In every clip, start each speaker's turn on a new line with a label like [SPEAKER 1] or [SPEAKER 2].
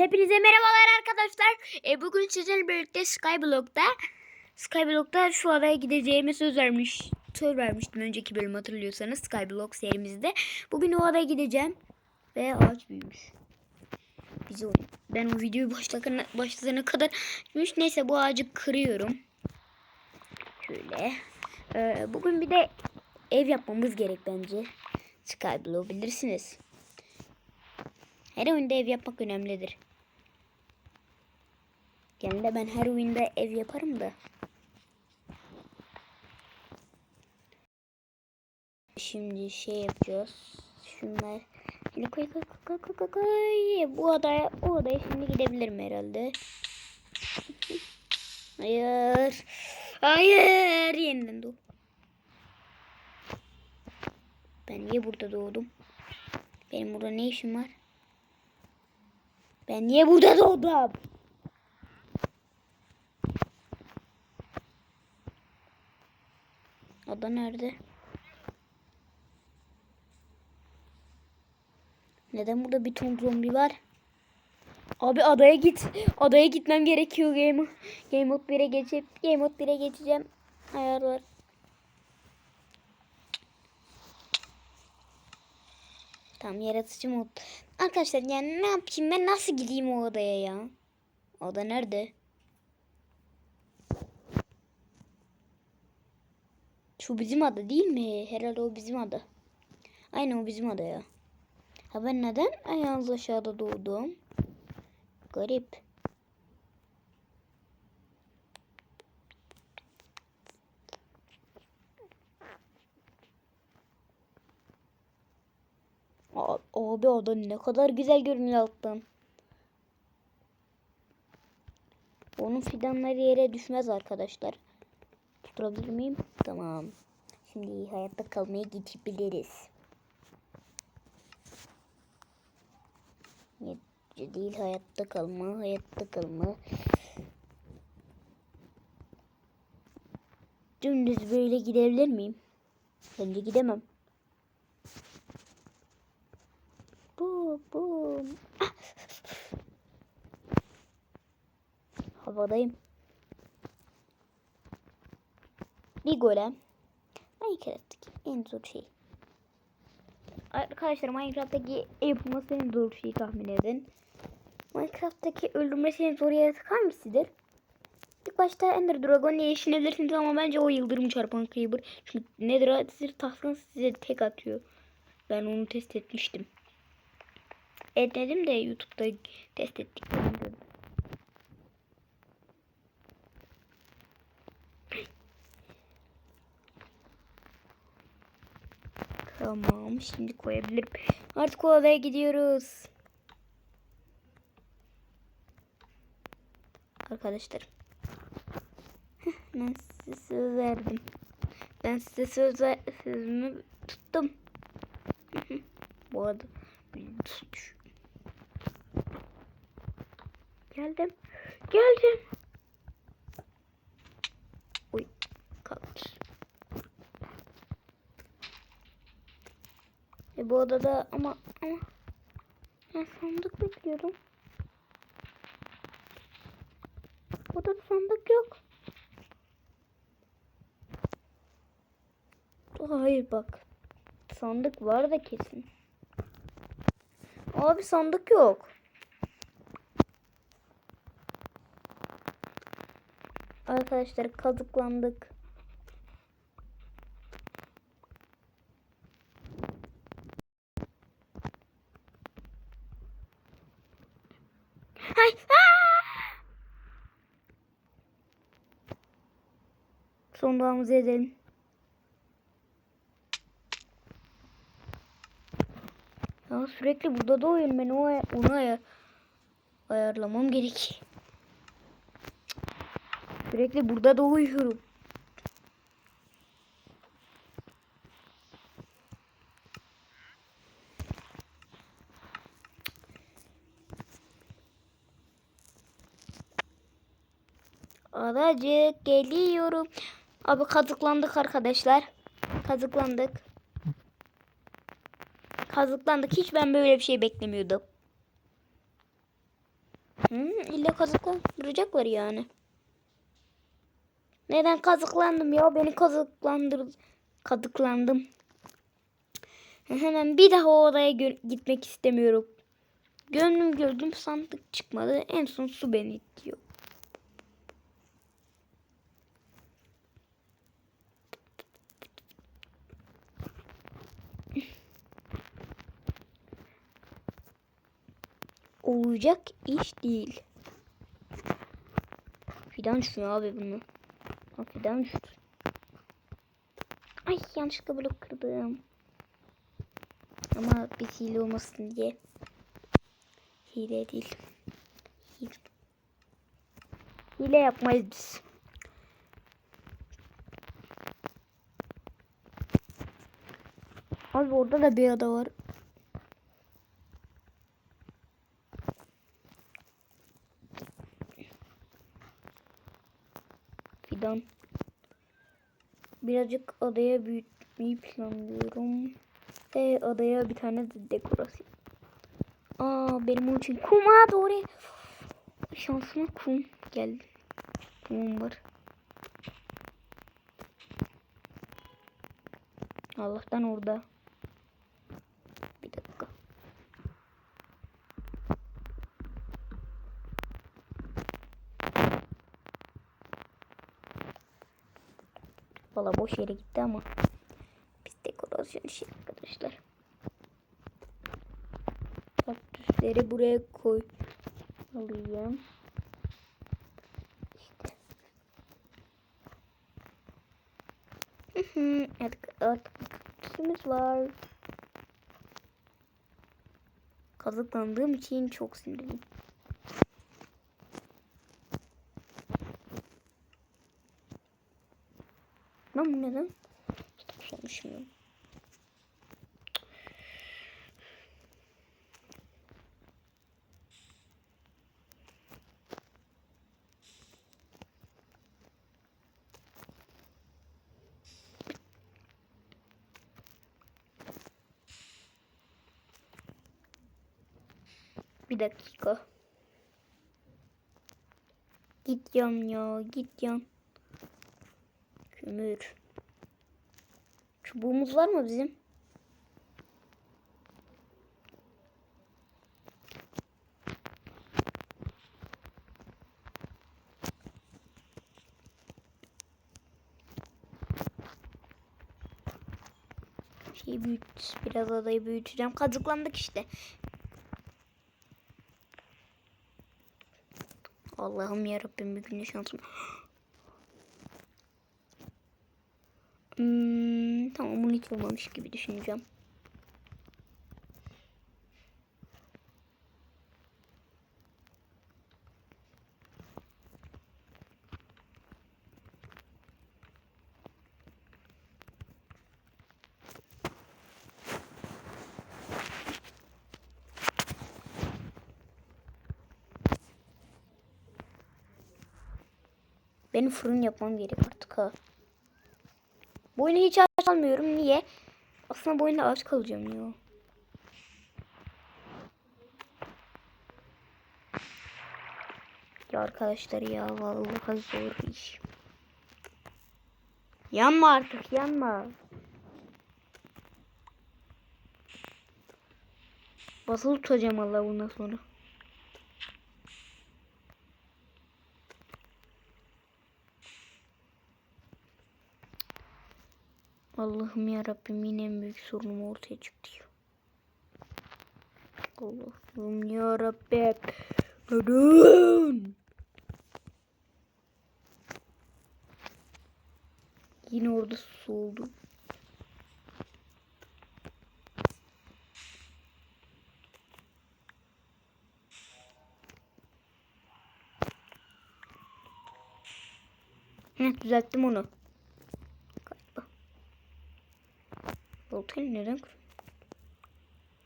[SPEAKER 1] Hepinize merhabalar arkadaşlar. E, bugün sizlerle birlikte Skyblock'ta Skyblock'ta şu adaya gideceğime söz vermiş. Söz vermiştim önceki bölüm hatırlıyorsanız Skyblock serimizde. Bugün o adaya gideceğim. Ve ağaç büyümüş. Bizi ben o videoyu başlatana, başlatana kadar büyümüş. Neyse bu ağacı kırıyorum. Şöyle. E, bugün bir de ev yapmamız gerek bence. Skyblock bilirsiniz. Her oyunda ev yapmak önemlidir. Genelde ben her oyunda ev yaparım da. Şimdi şey yapacağız. Şunlar. Koy koy koy koy koy koy. Bu adaya, o adaya şimdi gidebilirim herhalde. Hayır. Hayır. Yeniden doğ. Ben niye burada doğdum? Benim burada ne işim var? Ben niye burada doğdum? Ada nerede? Neden burada bir ton zombi var? Abi adaya git. Adaya gitmem gerekiyor game. Game mode 1'e geçip game mode 1'e geçeceğim. Ayarlar. Tamam yaratıcı mod. Arkadaşlar yani ne yapayım ben nasıl gideyim o odaya ya? Oda nerede? Şu bizim ada değil mi? Herhalde o bizim ada. Aynen o bizim ada ya. Ha ben neden ayağınız aşağıda doğdum? Garip. Abi ada ne kadar güzel görünüyor alttan. Onun fidanları yere düşmez arkadaşlar. Tutturabilir miyim? Tamam. Şimdi hayatta kalmaya gidebiliriz. Yetki değil hayatta kalma, hayatta kalma. Dümdüz böyle gidebilir miyim? Bence gidemem. Bu, bu. Ah! Havadayım. Bir golem. Minecraft'taki en zor şey. Arkadaşlar Minecraft'taki yapılması en zor şeyi tahmin edin. Minecraft'taki öldürmesi en zor yaratık hangisidir? İlk başta Ender Dragon diye düşünebilirsiniz ama bence o yıldırım çarpan Creeper. Çünkü Nether tahsını size tek atıyor. Ben onu test etmiştim. Etmedim de YouTube'da test ettik. Tamam şimdi koyabilirim. Artık o odaya gidiyoruz. Arkadaşlar. Ben size söz verdim. Ben size söz ver- sözümü tuttum. Bu arada. Geldim. Geldim. Bu odada ama ama ben sandık bekliyorum. Odada sandık yok. Hayır bak. Sandık var da kesin. Abi sandık yok. Arkadaşlar kazıklandık. Hay. Son duamızı edelim. Ya sürekli burada doğuyorum ben o onu ayar ayarlamam gerek. Sürekli burada doğuyorum. Adacık geliyorum. Abi kazıklandık arkadaşlar. Kazıklandık. Kazıklandık. Hiç ben böyle bir şey beklemiyordum. Hı, illa kazıklandıracaklar yani. Neden kazıklandım ya? Beni kazıklandır kazıklandım. Hemen bir daha o odaya gö- gitmek istemiyorum. Gönlüm gördüm sandık çıkmadı. En son su beni itiyor. Olacak iş değil. Fidan düşmüyor abi bunu. Ha, fidan düştü. Ay yanlışlıkla blok kırdım. Ama bir hile olmasın diye. Hile değil. Hile, hile yapmayız biz. Abi orada da bir ada var. Fidan. Birazcık adaya büyütmeyi planlıyorum. Ve adaya bir tane de dekorasyon. Aa benim için kum ha doğru. Şansıma kum geldi. Kumum var. Allah'tan orada. Bir dakika. Valla boş yere gitti ama biz dekorasyon işi arkadaşlar. Kaktüsleri buraya koy. Alayım. İşte. Artık, artık kaktüsümüz var. Kazıklandığım için çok sinirliyim. Lan bu neden? Ya. Bir dakika. Yan ya yan. Kömür. Çubuğumuz var mı bizim? Şey büyüt, biraz adayı büyüteceğim. Kazıklandık işte. Allah'ım yarabbim bir gün şansım. Hmm, tamam bunu hiç olmamış gibi düşüneceğim. Benim fırın yapmam gerek artık ha. Bu oyunu hiç aç kalmıyorum. Niye? Aslında bu oyunda aç kalacağım ya. Ya arkadaşlar ya vallahi zor iş. Yanma artık yanma. Basılı tutacağım Allah bundan sonra. Allah'ım ya Rabbim yine en büyük sorunum ortaya çıktı. Allah'ım ya Rabbim. Yine orada su oldu. Heh, düzelttim onu. Voltayı neden kır-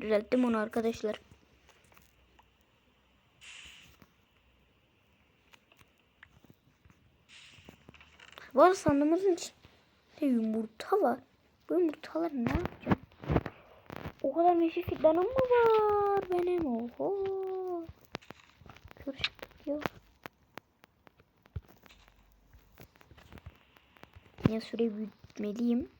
[SPEAKER 1] Düzelttim onu arkadaşlar. Var sandığımızın içinde yumurta var. Bu yumurtaları ne yapacağım? O kadar meşe fidanım mı var benim? Oho. Görüş gerekiyor. Ya süreyi büyütmeliyim.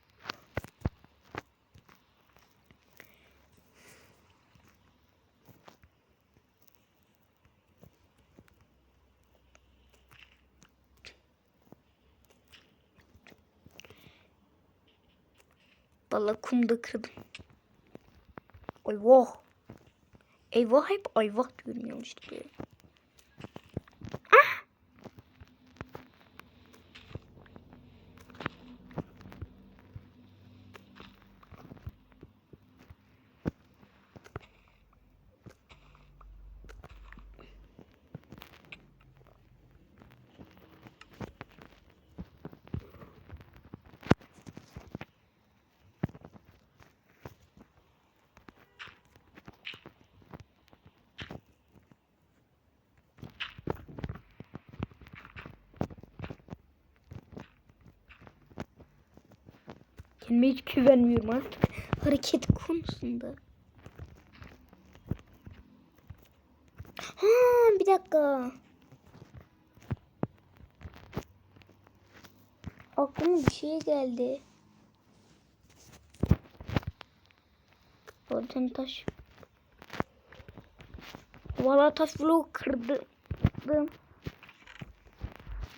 [SPEAKER 1] Vallahi kumda kırdım. Eyvah. Eyvah hep eyvah diyorum yanlışlıkla. Kendime hiç güvenmiyorum artık hareket konusunda. Ha bir dakika. Aklıma bir şey geldi. Orada bir taş. Valla taş bloğu kırdım.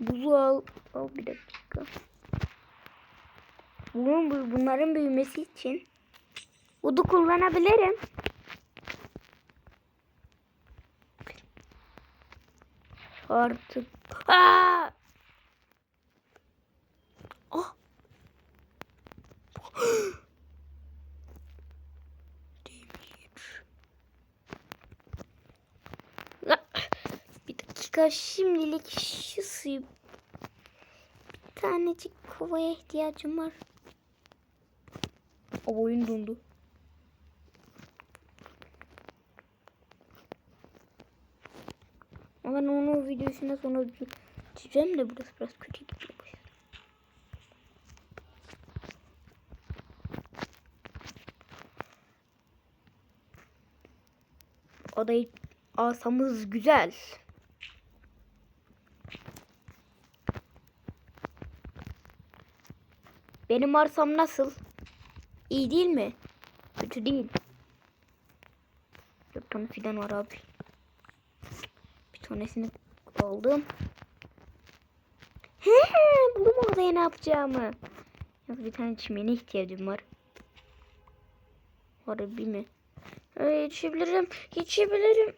[SPEAKER 1] Buzu al. Al bir dakika. Bunun, bu- bunların büyümesi için Udu kullanabilirim. Artık. Aa! La- Bir dakika şimdilik şu suyu bir tanecik kovaya ihtiyacım var. O oyun dondu. Ben onu videosuna sonra çizeceğim de burası biraz kötü gidiyor. Odayı alsamız güzel. Benim arsam nasıl? İyi değil mi? Kötü değil. Dört tane fidan var abi. Bir tanesini aldım. He, buldum odaya ne yapacağımı. Yalnız bir tane çimene ihtiyacım var. Harbi mi? Ee, yetişebilirim. Yetişebilirim.